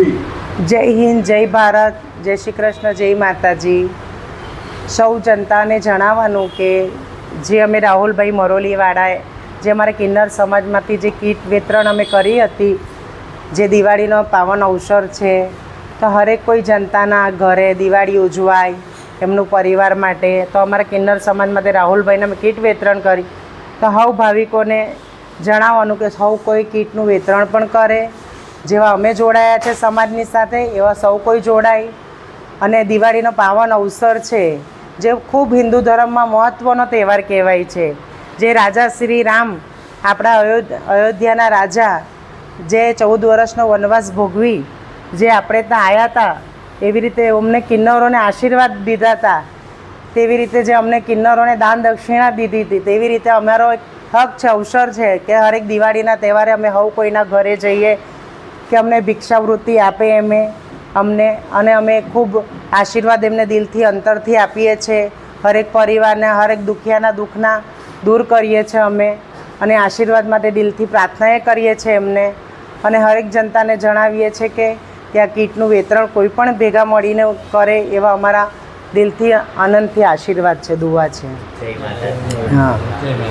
જય હિન્દ, જય ભારત, જય શ્રી કૃષ્ણ, જય માતાજી. સૌ જનતાને જણાવવાનું કે જે અમે રાહુલભાઈ મરોલીવાળાએ, જે અમારે કિન્નર સમાજમાંથી જે કીટ વિતરણ અમે કરી હતી, જે દિવાળીનો પાવન અવસર છે, તો હરેક કોઈ જનતાના ઘરે દિવાળી ઉજવાય, એમનું પરિવાર માટે, તો અમારા કિન્નર સમાજમાંથી રાહુલભાઈને અમે કીટ વિતરણ કરી. તો હવ ભાવિકોને જણાવવાનું કે સૌ કોઈ કીટનું વિતરણ પણ કરે જેવા અમે જોડાયા છે સમાજની સાથે, એવા સૌ કોઈ જોડાય. અને દિવાળીનો પાવન અવસર છે, જે ખૂબ હિન્દુ ધર્મમાં મહત્ત્વનો તહેવાર કહેવાય છે. જે રાજા શ્રી રામ, આપણા અયોધ્યાના રાજા, જે ચૌદ વર્ષનો વનવાસ ભોગવી, જે આપણે ત્યાં આવ્યા હતા, એવી રીતે અમને કિન્નરોને આશીર્વાદ દીધા હતા. તેવી રીતે જે અમને કિન્નરોને દાન દક્ષિણા દીધી હતી, તેવી રીતે અમારો એક હક છે, અવસર છે, કે હરેક દિવાળીના તહેવારે અમે હવ કોઈના ઘરે જઈએ કે અમને ભિક્ષાવૃત્તિ આપે એમે અમને અને અમે ખૂબ આશીર્વાદ એમને દિલથી અંતરથી આપીએ છીએ હરેક પરિવારને હરેક દુખિયાના દુઃખના દૂર કરીએ છીએ અમે અને આશીર્વાદ માટે દિલથી પ્રાર્થનાએ કરીએ છીએ એમને. અને હરેક જનતાને જણાવીએ છીએ કે ત્યાં કીટનું વેતરણ કોઈ પણ ભેગા મળીને કરે એવા અમારા દિલથી આનંદથી આશીર્વાદ છે દુવા છે. હા.